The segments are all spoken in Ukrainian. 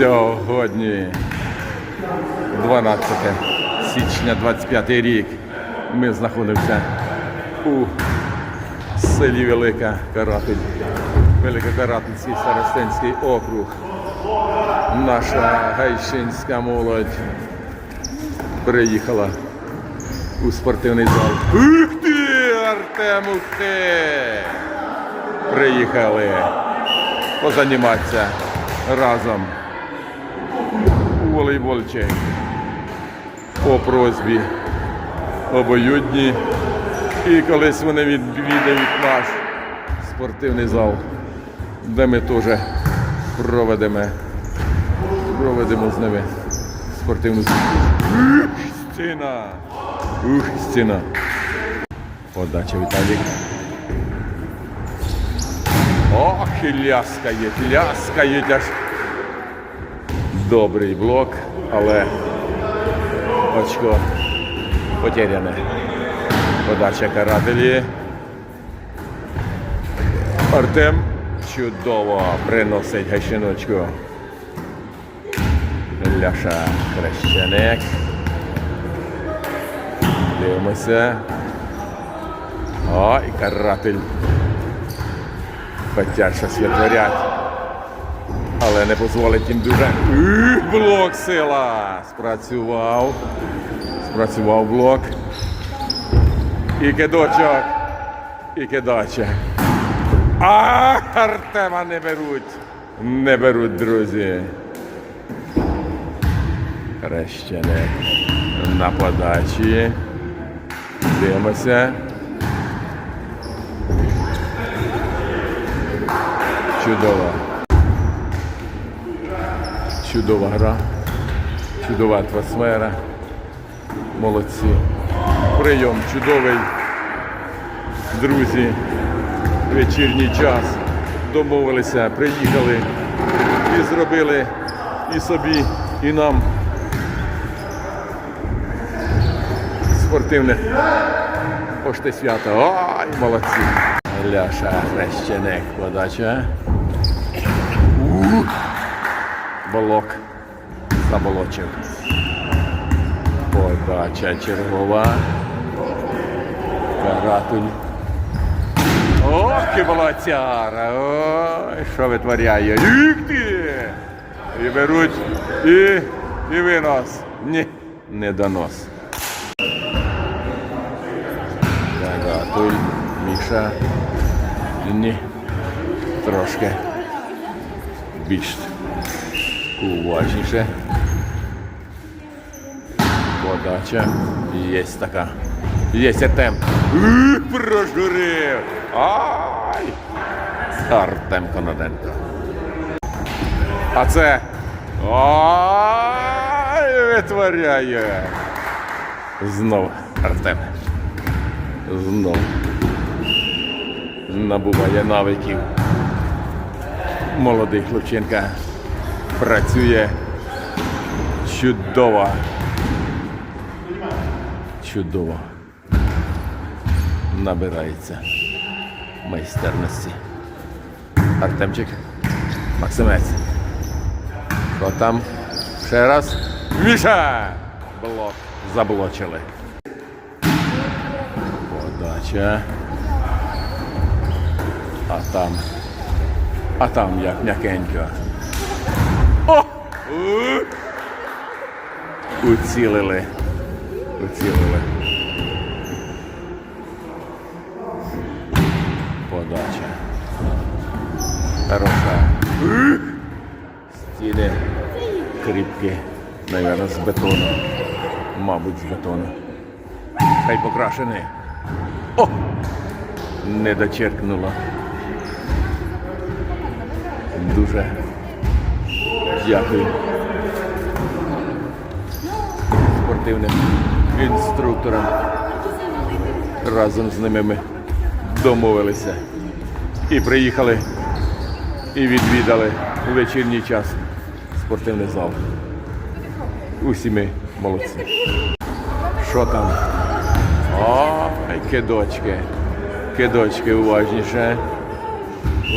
Сьогодні 12 січня 25 рік. Ми знаходимося у селі Велика Каратель. Великокаратинський старостинський округ. Наша гайшинська молодь приїхала у спортивний зал. Ух ти, Артем! Приїхали позаніматися разом у волейбольчик по просьбі обоюдні. І колись вони відвідають наш спортивний зал, де ми теж проведемо, проведемо з ними спортивну Стіна! Ух, стіна! Подача Віталік. Ох, і ляскає, ляскає аж. Добрий блок, але очко потеряне. Подача карателі. Артем чудово приносить гайшиночку. Ляша Хрещеник. Дивимося. О, і каратель. Хотять щось витворять. Але не дозволить їм дуже. Блок сила! Спрацював. Спрацював блок. І кидочок. І кидача. А, Артема не беруть. Не беруть, друзі. Хрещеник на подачі. Дивимося. Чудова. Чудова гра. Чудова атмосфера. Молодці. Прийом чудовий. Друзі. Вечірній час. Домовилися, приїхали і зробили і собі, і нам спортивне пошти свято. Ой, молодці. Ляша Хрещеник подача. Болок заболочив. Подача чергова. Каратуль. Ох, молодцяра. Ой, що витворяє. Їх ти! І беруть, і, і винос. Ні, не донос. Каратуль, Міша. Ні. Трошки більш уважніше. Подача. Є така. Є темп. Ух, Прожурив. Ай! Артем Кононенко. А це. Ай! Витворяє. Знов Артем. Знов. Набуває навиків. Молодий хлопчинка працює чудово. Чудово. Набирається майстерності. Артемчик. Максимець. Що там? Ще раз. Міша! Блок. Заблочили. Подача. А там. А там як м'якенько. Уцілили. Уцілили. Подача. Хороша. Стіни кріпкі. Наверно, з бетону. Мабуть, з бетону. Хай покрашений. О! Не дочеркнуло. Дуже дякую спортивним інструкторам. Разом з ними ми домовилися і приїхали і відвідали у вечірній час спортивний зал. Усі ми молодці. Що там? Ой, кидочки. Кидочки уважніше.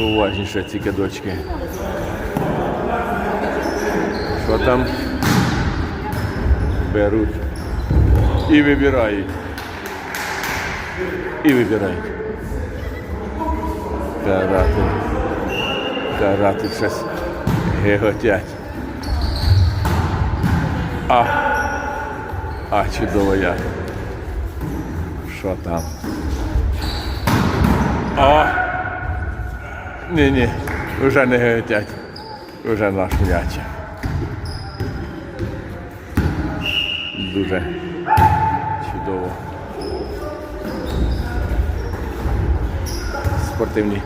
Уважніше ці кидочки. Там? Беруть. І вибирають. І вибирають. Карати. Карати щось геготять. А, а чудово як. Що там? О! Ні, ні, вже не геготять. Вже наш м'яч. Дуже чудово. Спортивні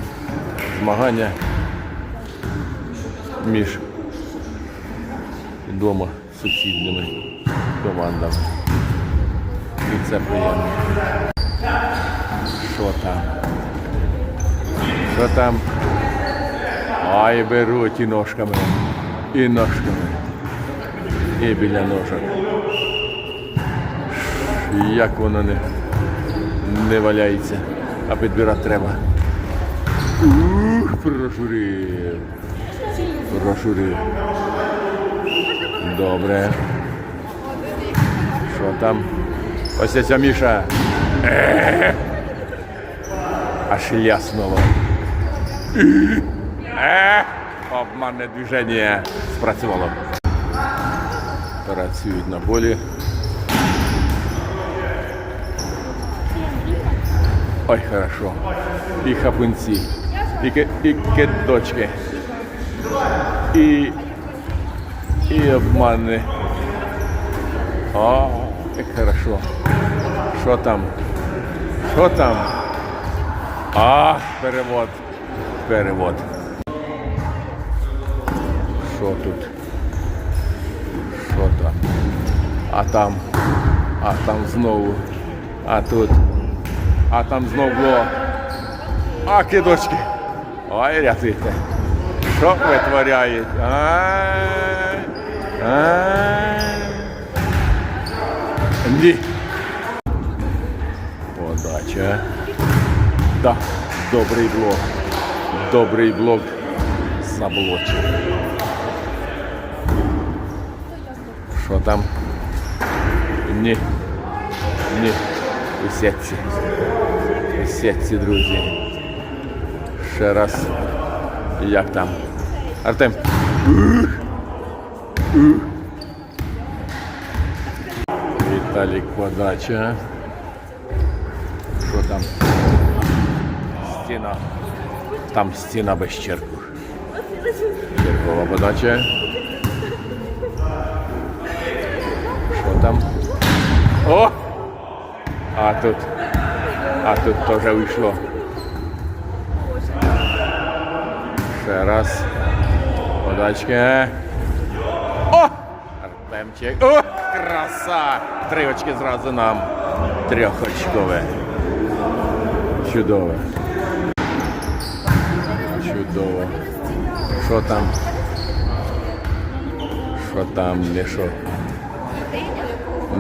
змагання між двома сусідніми командами. І це приємно. Що там? Що там? Ай, беруть і ножками, і ножками, і біля ножок. Як воно не, не валяється, а підбирати треба. Ух, прошурив. Прошурив. Добре. Що там? Ось ця Міша. Аж ляснуло. Обманне движення спрацювало. Працюють на полі. Ой, хорошо. І хапунці, і, ки- і і обмани. О, як хорошо. Що там? Що там? А, перевод. Перевод. Що тут? Що там? А там? А там знову. А тут. А там знов було. А, кидочки. Ой, рятуйте. Що витворяють? Ні. Подача. Да, добрий блок. Добрий блок. Заблочив. Що там? Ні. Ні. У сетці, друзі. Ще раз. Як там? Артем. Віталік подача. Що там? Стіна. Там стіна без черку. Черкова подача. Що там? О! А тут. А тут теж вийшло. Ще раз. Подачка. О! Артемчик. О! Краса! Три очки зразу нам. Трьохочкове. Чудове. Чудово. Що там? Що там, не що?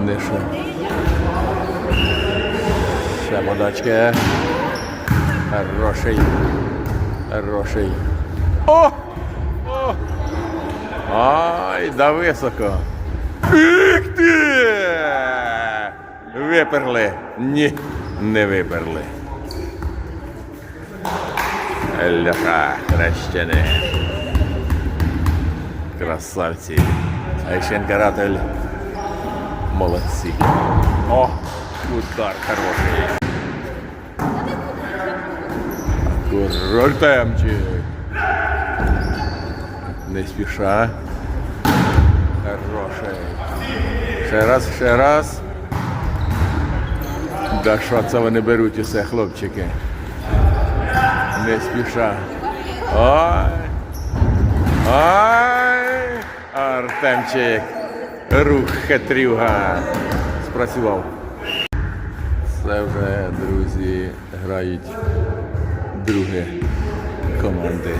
Не що. Ще подачка. Хороший. Хороший. О! О! Ай, да високо. Іх ти! Виперли. Ні, не виперли. Ляха, хрещене. Красавці. Айшен каратель. Молодці. О, удар хороший. Артемчик. Не спіша. Хороший. Ще раз, ще раз. Да що це вони беруть усе, хлопчики. Не спіша. Ой. Ой. Артемчик. Рух хитрюга. Спрацював. Це вже, друзі, грають другі команди.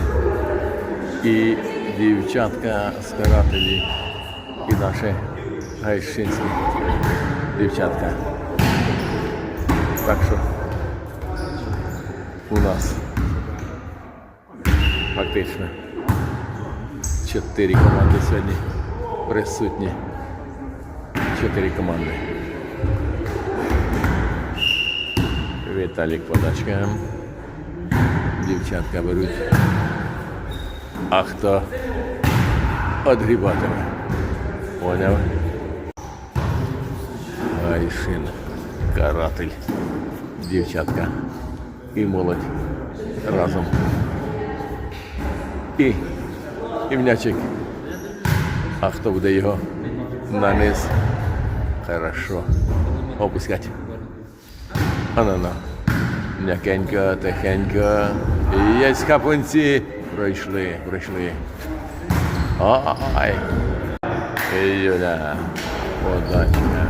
І дівчатка з карателі, і наші гайшинські дівчатка. Так що у нас фактично чотири команди сьогодні присутні чотири команди. Віталік подачка. Дівчатка беруть. А хто відгрібатиме? Поняв? Айшин, каратель, дівчатка і молодь разом. І, і м'ячик. А хто буде його на низ? Хорошо. Опускать. Ана-на. М'якенько, тихенько. І є хапунці. Пройшли, пройшли. Ай. Юля. Подачка.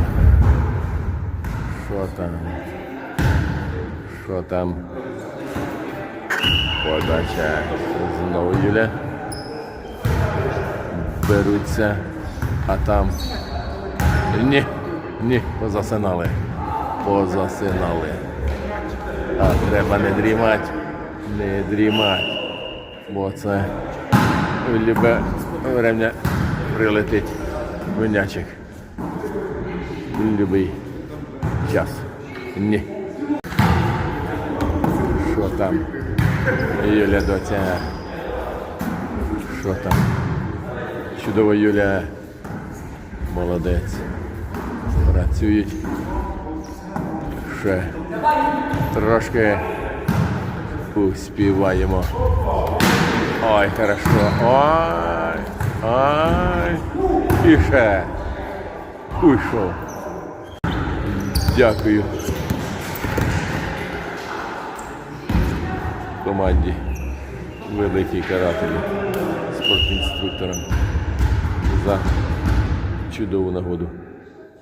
Що там? Що там? Подача. Знову Юля. Беруться. А там. Ні. Ні, позасинали. Позасинали. А треба не дрімати. Не дрімати. Бо це в любе время прилетить винячик. Любий час. Ні. Що там? Юля доця. Що там? Чудова Юля. Молодець. Працюють. Ще трошки успіваємо. Ой, хорошо. Ой. Ой. І ще. Уйшов. Дякую. Команді. Великій карателі. Спортінструкторам. За чудову нагоду.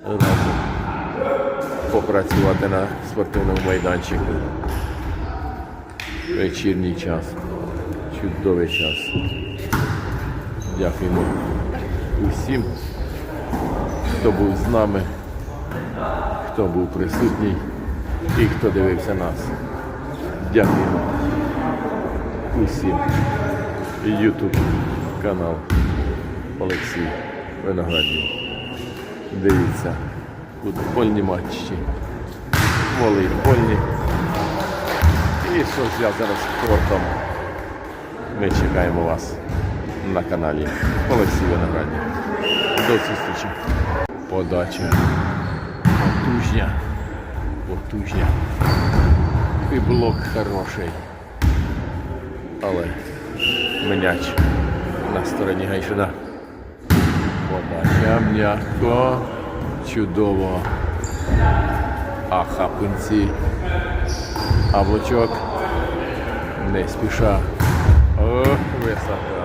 Разом попрацювати на спортивному майданчику. Вечірній час. Чудовий час. Дякуємо усім, хто був з нами, хто був присутній і хто дивився нас. Дякуємо усім. Ютуб канал Олексій Виноградів. Дивіться футбольні матчі, волейбольні. І що зв'язано з спортом. Ми чекаємо вас на каналі Олексій Виноградів. До зустрічі. Подача. Потужня. Потужня. І блок хороший. Але м'яч на стороні Гайшина. Подача м'яко. Чудово. А хапинці. А не спіша. О, висота.